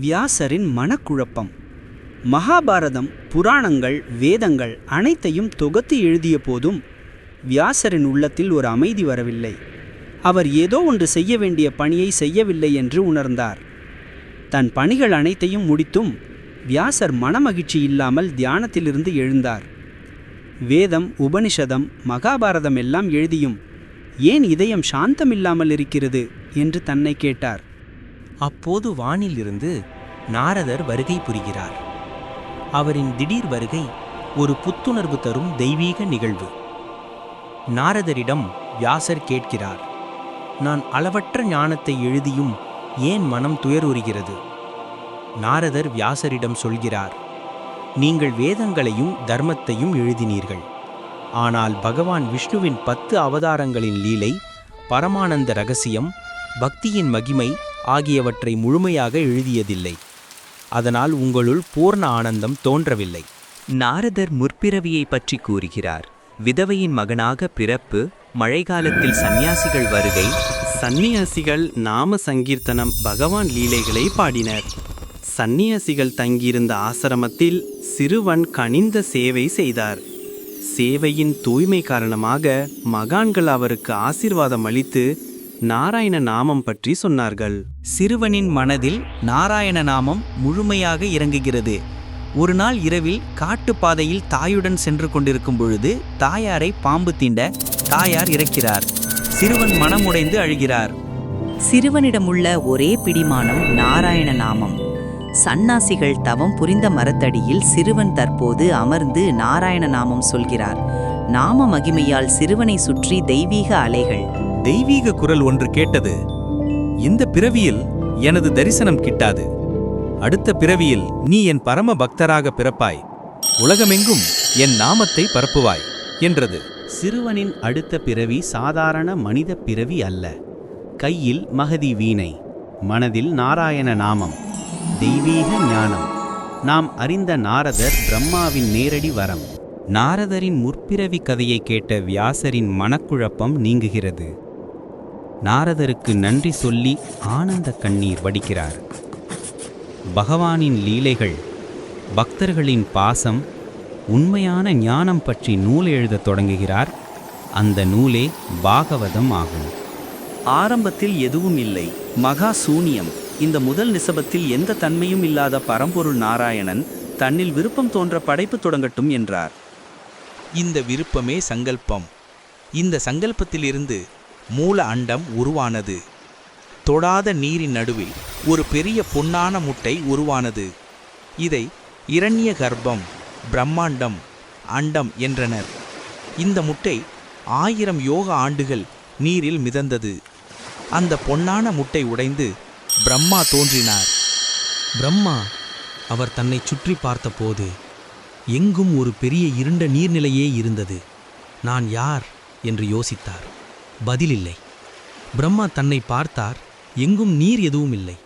வியாசரின் மனக்குழப்பம். மகாபாரதம் புராணங்கள் வேதங்கள் அனைத்தையும் தொகுத்து எழுதிய போதும் வியாசரின் உள்ளத்தில் ஒரு அமைதி வரவில்லை. அவர் ஏதோ ஒன்று செய்ய வேண்டிய பணியை செய்யவில்லை என்று உணர்ந்தார். தன் பணிகள் அனைத்தையும் முடித்தும் வியாசர் மனமகிழ்ச்சி இல்லாமல் தியானத்திலிருந்து எழுந்தார். வேதம் உபனிஷதம் மகாபாரதம் எல்லாம் எழுதியும் ஏன் இதயம் சாந்தமில்லாமல் இருக்கிறது? என்று தன்னை கேட்டார். அப்போது வானிலிருந்து நாரதர் வருகை புரிகிறார். அவரின் திடீர் வருகை ஒரு புத்துணர்வு தரும் தெய்வீக நிகழ்வு. நாரதரிடம் வியாசர் கேட்கிறார் நான் அளவற்ற ஞானத்தை எழுதியும் ஏன் மனம் துயருறுகிறது? நாரதர் வியாசரிடம் சொல்கிறார் நீங்கள் வேதங்களையும் தர்மத்தையும் எழுதினீர்கள். ஆனால் பகவான் விஷ்ணுவின் பத்து அவதாரங்களின் லீலை பரமானந்த ரகசியம் பக்தியின் மகிமை ஆகியவற்றை முழுமையாக எழுதியதில்லை. அதனால் உங்களுள் பூர்ண ஆனந்தம் தோன்றவில்லை. நாரதர் முற்பிறவியை பற்றி கூறுகிறார். விதவையின் மகனாக பிறப்பு மழைக்காலத்தில் சந்நியாசிகள் வருகை சந்நியாசிகள் நாம சங்கீர்த்தனம் பகவான் லீலைகளை பாடினர். சந்நியாசிகள் தங்கியிருந்த ஆசிரமத்தில் சிறுவன் கனிந்த சேவை செய்தார். சேவையின் தூய்மை காரணமாக மகான்கள் அவருக்கு ஆசீர்வாதம் அளித்து நாராயண நாமம் பற்றி சொன்னார்கள். சிறுவனின் மனதில் நாராயண நாமம் முழுமையாக இறங்குகிறது. ஒரு நாள் இரவில் காட்டுப்பாதையில் தாயுடன் சென்று கொண்டிருக்கும் பொழுது தாயாரை பாம்பு தீண்ட தாயார் இறக்கிறார். சிறுவன் மனமுடைந்து அழுகிறார். சிறுவனிடமுள்ள ஒரே பிடிமானம் நாராயண நாமம். சந்நாசிகள் தவம் புரிந்த மரத்தடியில் சிறுவன் தற்போது அமர்ந்து நாராயண நாமம் சொல்கிறார். நாம மகிமையால் சிறுவனை சுற்றி தெய்வீக அலைகள். தெய்வீக குரல் ஒன்று கேட்டது இந்த பிறவியில் எனது தரிசனம் கிட்டாது. அடுத்த பிறவியில் நீ என் பரம பக்தராக பிறப்பாய். உலகமெங்கும் என் நாமத்தை பரப்புவாய் என்றது. சிறுவனின் அடுத்த பிறவி சாதாரண மனித பிறவி அல்ல. கையில் மகதி வீணை மனதில் நாராயண நாமம் தெய்வீக ஞானம். நாம் அறிந்த நாரதர் பிரம்மாவின் நேரடி வரம். நாரதரின் முற்பிறவி கதையை கேட்ட வியாசரின் மனக்குழப்பம் நீங்குகிறது. நாரதருக்கு நன்றி சொல்லி ஆனந்த கண்ணீர் வடிக்கிறார். பகவானின் லீலைகள் பக்தர்களின் பாசம் உண்மையான ஞானம் பற்றி நூல் எழுதத் தொடங்குகிறார். அந்த நூலே பாகவதம் ஆகும். ஆரம்பத்தில் எதுவும் இல்லை. மகா சூனியம். இந்த முதல் நிசபத்தில் எந்த தன்மையும் இல்லாத பரம்பொருள் நாராயணன் தன்னில் விருப்பம் தோன்ற படைப்பு தொடங்கட்டும் என்றார். இந்த விருப்பமே சங்கல்பம். இந்த சங்கல்பத்திலிருந்து மூல அண்டம் உருவானது. தொடாத நீரின் நடுவில் ஒரு பெரிய பொன்னான முட்டை உருவானது. இதை இரண்ய கர்ப்பம் பிரம்மாண்டம் அண்டம் என்றனர். இந்த முட்டை ஆயிரம் யோக ஆண்டுகள் நீரில் மிதந்தது. அந்த பொன்னான முட்டை உடைந்து பிரம்மா தோன்றினார். பிரம்மா அவர் தன்னை சுற்றி பார்த்தபோது எங்கும் ஒரு பெரிய இருண்ட நீர்நிலையே இருந்தது. நான் யார்? என்று யோசித்தார். பதிலில்லை. பிரம்மா தன்னை பார்த்தார் எங்கும் நீர் எதுவும் இல்லை.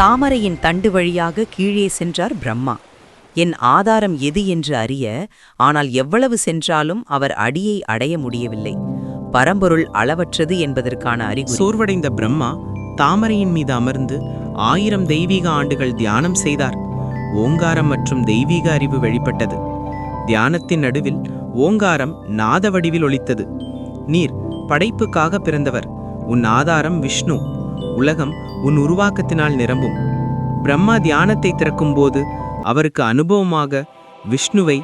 தாமரையின் தண்டு வழியாக கீழே சென்றார் பிரம்மா. என் ஆதாரம் எது என்று அறிய ஆனால் எவ்வளவு சென்றாலும் அவர் அடியை அடைய முடியவில்லை. பரம்பொருள் அளவற்றது என்பதற்கான அறிகுறி. சோர்வடைந்த பிரம்மா தாமரையின் மீது அமர்ந்து ஆயிரம் தெய்வீக ஆண்டுகள் தியானம் செய்தார். ஓங்காரம் மற்றும் தெய்வீக அறிவு வெளிப்பட்டது. தியானத்தின் நடுவில் ஓங்காரம் நாத வடிவில் ஒலித்தது. நீர் படைப்புக்காக பிறந்தவர். உன் ஆதாரம் விஷ்ணு. உலகம் உன் உருவாக்கத்தினால் நிரம்பும். பிரம்மா தியானத்தை திறக்கும்போது அவருக்கு அனுபவமாக விஷ்ணுவை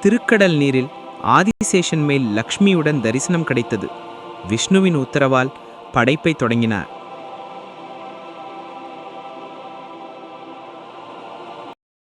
திருக்கடல் நீரில் ஆதிசேஷன் மேல் லக்ஷ்மியுடன் தரிசனம் கிடைத்தது. விஷ்ணுவின் உத்தரவால் படைப்பை தொடங்கினார்.